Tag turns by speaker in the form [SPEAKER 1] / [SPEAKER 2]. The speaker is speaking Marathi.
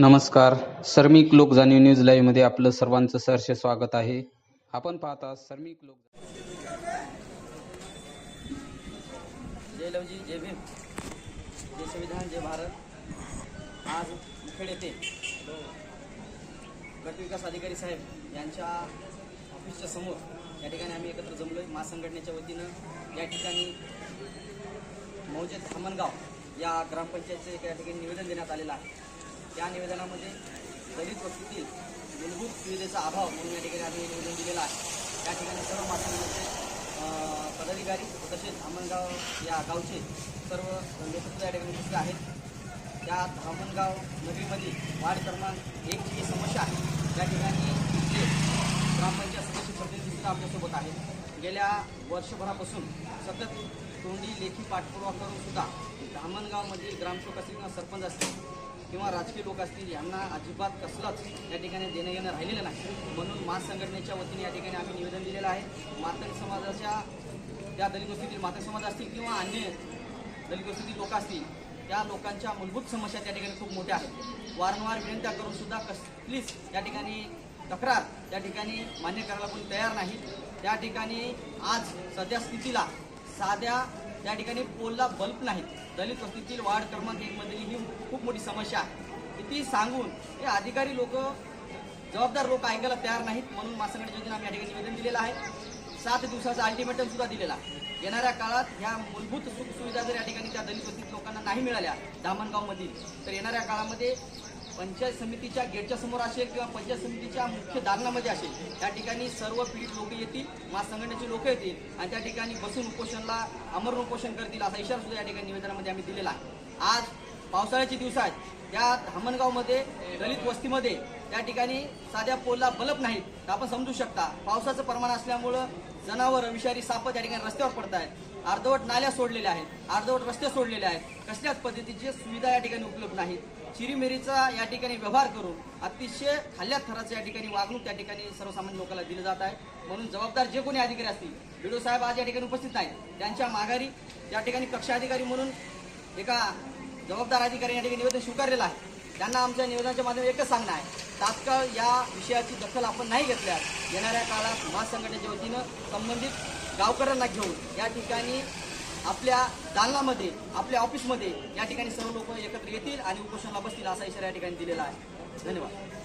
[SPEAKER 1] नमस्कार. सर्मिक लोक जाणीव न्यूज लाईव्हमध्ये आपलं सर्वांचं सहर्ष स्वागत आहे. आपण पाहता सर्मिक लोक
[SPEAKER 2] जय लवजी जय भीम. जय संविधान जय भारत. आज मुखेड येथे गटविकास अधिकारी साहेब यांच्या ऑफिसच्या समोर या ठिकाणी आम्ही एकत्र जमलो आहे महासंघटनेच्या वतीनं या ठिकाणी मौजे धामणगाव या ग्रामपंचायतचं एक या ठिकाणी निवेदन देण्यात आलेलं आहे. त्या निवेदनामध्ये दलित वस्तीतील मूलभूत सुविधेचा अभाव म्हणून या ठिकाणी आम्ही निवेदन दिलेलं आहे. त्या ठिकाणी सर्व माध्यमांचे पदाधिकारी तसेच धामणगाव या गावचे सर्व नेतृत्व या ठिकाणी उपस्थित आहेत. त्या धामणगाव नगरीमध्ये वार्ड क्रमांक एक जी समस्या आहे. त्या ठिकाणी इथले ग्रामपंचायत सदस्य प्रतिनिधीसुद्धा आमच्यासोबत आहेत. गेल्या वर्षभरापासून सतत तोंडी लेखी पाठपुरावा करूनसुद्धा धामणगावमधील ग्रामसेवक असतील किंवा सरपंच असतील किंवा राजकीय लोक असतील यांना अजिबात कसलंच या ठिकाणी देणं घेणं राहिलेलं नाही. म्हणून मास संघटनेच्या वतीने या ठिकाणी आम्ही निवेदन दिलेलं आहे. मातंग समाजाच्या त्या दलित वस्तीतील मातंग समाज असतील किंवा अन्य दलित वस्तीतील लोक असतील त्या लोकांच्या मूलभूत समस्या त्या ठिकाणी खूप मोठ्या आहेत. वारंवार विनंत्या करून सुद्धा कसलीच या ठिकाणी तक्रार त्या ठिकाणी मान्य करायला पण तयार नाहीत त्या ठिकाणी आज सध्या स्थितीला साध्या त्या ठिकाणी पोलला बल्ब नाहीत. दलित वस्तीतील वार्ड क्रमांक एक मधली ही खूप मोठी समस्या आहे. ती सांगून हे अधिकारी लोक जबाबदार लोक ऐकायला तयार नाहीत म्हणून मासंगड योजना आम्ही या ठिकाणी निवेदन दिलेलं आहे. सात दिवसाचा अल्टिमेटम सुद्धा दिलेला आहे. येणाऱ्या काळात ह्या मूलभूत सुखसुविधा जर या ठिकाणी त्या दलित वस्तीत लोकांना नाही मिळाल्या धामणगावमधील तर येणाऱ्या काळामध्ये पंचायत समितीच्या गेटच्या समोर असेल किंवा पंचायत समितीच्या मुख्य दालनामध्ये असेल त्या ठिकाणी सर्व पीडित लोक येतील मा संघटनेचे लोक येतील आणि त्या ठिकाणी बसून उपोषणला अमर उपोषण करतील असा इशारा सुद्धा या ठिकाणी निवेदनामध्ये आम्ही दिलेला आहे. आज पावसाळ्याचे दिवस आहेत या धामणगावमध्ये दलित वस्तीमध्ये त्या ठिकाणी साध्या पोलला बलप नाहीत. आपण समजू शकता पावसाचं प्रमाण असल्यामुळं जनावर विषारी साप त्या ठिकाणी रस्त्यावर पडत आहेत अर्धवट नाल्या सोडलेल्या आहेत. अर्धवट रस्ते सोडलेले आहेत. कसल्याच पद्धतीची सुविधा या ठिकाणी उपलब्ध नाहीत. चिरीमिरीचा या ठिकाणी व्यवहार करून अतिशय खाल्ल्या थराचं या ठिकाणी वागणूक त्या ठिकाणी सर्वसामान्य लोकांना दिलं जात आहे. म्हणून जबाबदार जे कोणी अधिकारी असतील बिडो साहेब आज या ठिकाणी उपस्थित नाहीत. त्यांच्या माघारी या ठिकाणी कक्ष अधिकारी म्हणून एका जबाबदार अधिकारी या ठिकाणी निवेदन स्वीकारलेलं आहे. त्यांना आमच्या निवेदनाच्या माध्यमातून एकच सांगणं आहे. तात्काळ या विषयाची दखल आपण नाही घेतल्यास येणाऱ्या काळात महासंघटनेच्या वतीनं संबंधित गावकऱ्यांना घेऊन या ठिकाणी आपल्या दालनामध्ये आपल्या ऑफिसमध्ये या ठिकाणी सर्व लोक एकत्र येतील आणि उपोषणाला बसतील असा इशारा या ठिकाणी दिलेला आहे. धन्यवाद.